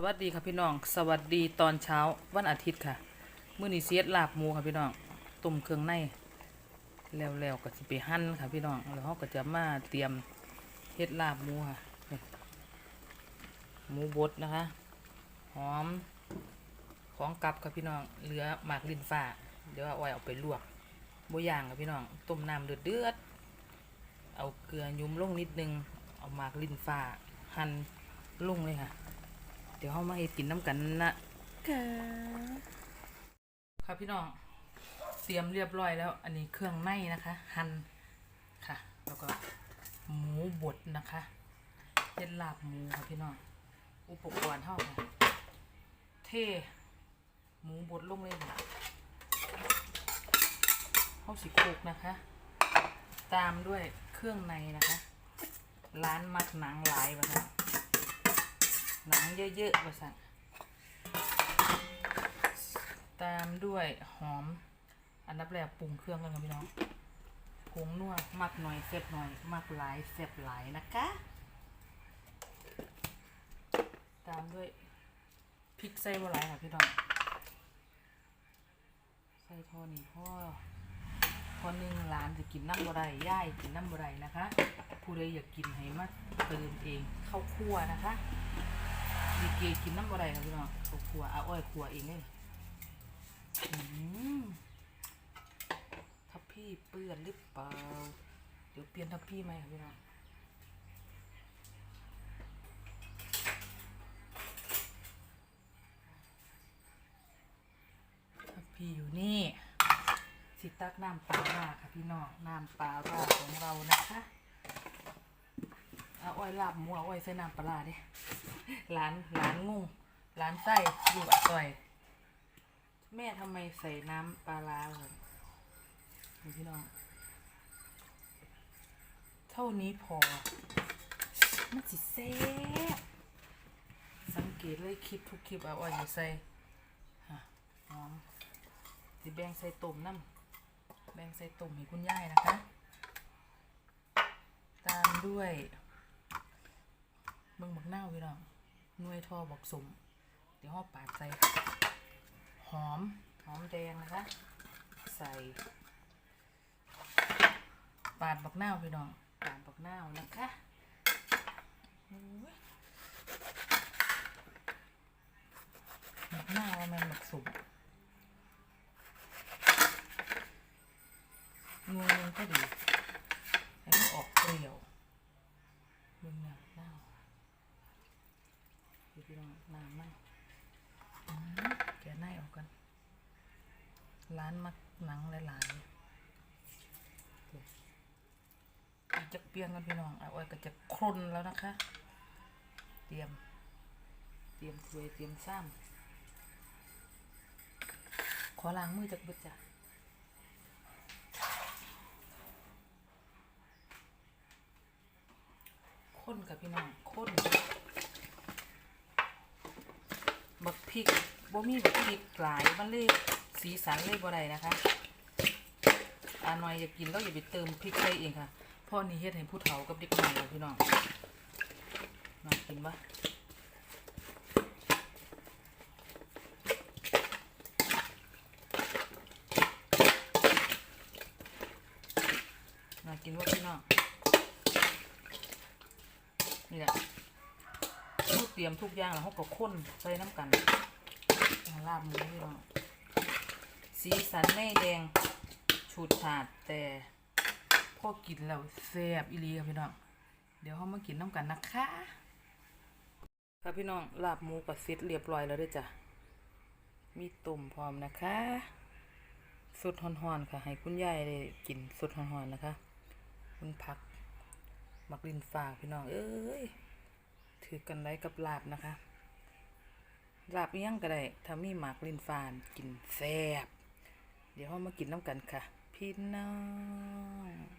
สวัสดีค่ะพี่น้อง สวัสดีตอนเช้าวันอาทิตย์ค่ะ มื้อนี้เสียดลาบหมูค่ะพี่น้องต้มเครื่องในแล้วๆก็สิไปหั่นค่ะพี่น้องแล้วเราก็จะมาเตรียมเฮ็ดลาบหมูค่ะหมูบดนะคะหอมของกลับค่ะพี่น้องเหลือหมากลินฟ้าเดี๋ยวเอาไว้เอาไปลวกบย่างค่ะพี่น้องต้มน้ำเดือดๆเอาเกลือยุ้มลงนิดนึงเอาหมากลินฟ้าหั่นลงเลยค่ะ เดี๋ยวเรามาเฮ็ดกินน้ำกันนะค่ะครับพี่น้อง เตรียมเรียบร้อยแล้ว อันนี้เครื่องในนะคะ หั่นค่ะ แล้วก็หมูบดนะคะเฮ็ดลาบหมูค่ะพี่น้อง อุปกรณ์เท่าค่ะเทหมูบดลงเลยค่ะเข้าสิโคกนะคะ ตามด้วยเครื่องในนะคะ ร้านมักหนังหลายมาค่ะ หนังเยอะๆประสันตามด้วยหอม อันดับแรกปรุงเครื่องกันค่ะพี่น้องผงนัวมักหน่อยเส็บหน่อย มักหลายเส็บหลายนะคะ ตามด้วยพริกใส่บ่หลายค่ะพี่น้องใส่ทอนี้พ่อพอหนึ่งหลานจะกินน้ำบ่ได้ย่ายกินน้ำบ่ได้นะคะ ผู้ใดอยากกินให้มาเติมเองเข้าวคั่วนะคะ ดีเกกินน้ำอะไรครับพี่น้องข้าวคั่วเอาอ้อยคั่วเองเลยทับพี่เปื้อนหรือเปล่า เดี๋ยวเปลี่ยนทับพี่ไหมครับพี่น้องทับพี่อยู่นี่สิตักน้ำปลาร่าค่ะพี่น้อง น้ำปลาร่าของเรานะคะ เอาอ้อยลาบหมูเอาอ้อยใส่น้ำปลาร้าดิร้านร้านงงร้านไส้อยู่อร่อย แม่ทำไมใส่น้ำปลาร้าเลยนี่พี่น้อง เท่านี้พอ มันสิแซ่บสังเกตเลยคลิปทุกคลิปเอาอ้อยใส่ฮะหอมสิแบ่งใส่ต้มน้ำแบ่งใส่ต้มให้คุณย่ายนะคะ ตามด้วยเบิ่งบักหน้าพี่น้อง หน่วยทอบอกสมเดี๋ยวห่อปาดใส่หอมหอมแดงนะคะ ใส่ ปาดบักหน้าวพี่น้องปาดบักหน้านะคะบักหน้าวแมันบักสมนวยนึงก็ดีให้มันออกเปรี้ยวเบิ่งหน้าหน้า วดูพี่น้องน้ำมันอืมแกะหน้าออกกันร้านมักหนังหลายๆเดี๋ยวจะเปลี่ยนกันพี่น้องเอาไว้ก็จะครนแล้วนะคะ เตรียม เตรียมถ้วยเตรียมซ้ำขอล้างมือจากบึดจ้ะข้นกับพี่น้องข้น บัก พริกบ่มีบักพริกหลายมันเลยสีสันเลยบ่ได้นะคะอาหน่อยอยากกินก็อย่าไปเติมพริกใส่เองค่ะพ่อนี่เฮ็ดให้ผู้เฒ่ากับเด็กน้อยเลยพี่น้องน่ากินปะน่ากินว่าพี่น้องนี่แหละ ตรียมทุกอย่างแล้วเขาก็ข้นใส่น้ำกันลาบหมูพี่น้องสีสันไม่แดงฉูดฉาดแต่พอกินแล้วแซ่บอีหลีค่ะพี่น้อง เดี๋ยวเขามากินน้ำกันนะคะค่ะพี่น้องลาบหมูกับเสร็จเรียบร้อยแล้วด้วยจ้ะมีตุ่มพร้อมนะคะสดฮ้อนๆค่ะ ให้คุณยายได้กินสดฮ้อนๆนะคะมันผัก มักลินฝากพี่น้อง เอ้ย ถือกันได้กับลาบนะคะ ลาบเอี้ยงก็ได้ถ้ามีหมากลินฟานกินแซ่บเดี๋ยวเรามากินน้ำกันค่ะ พี่น้อง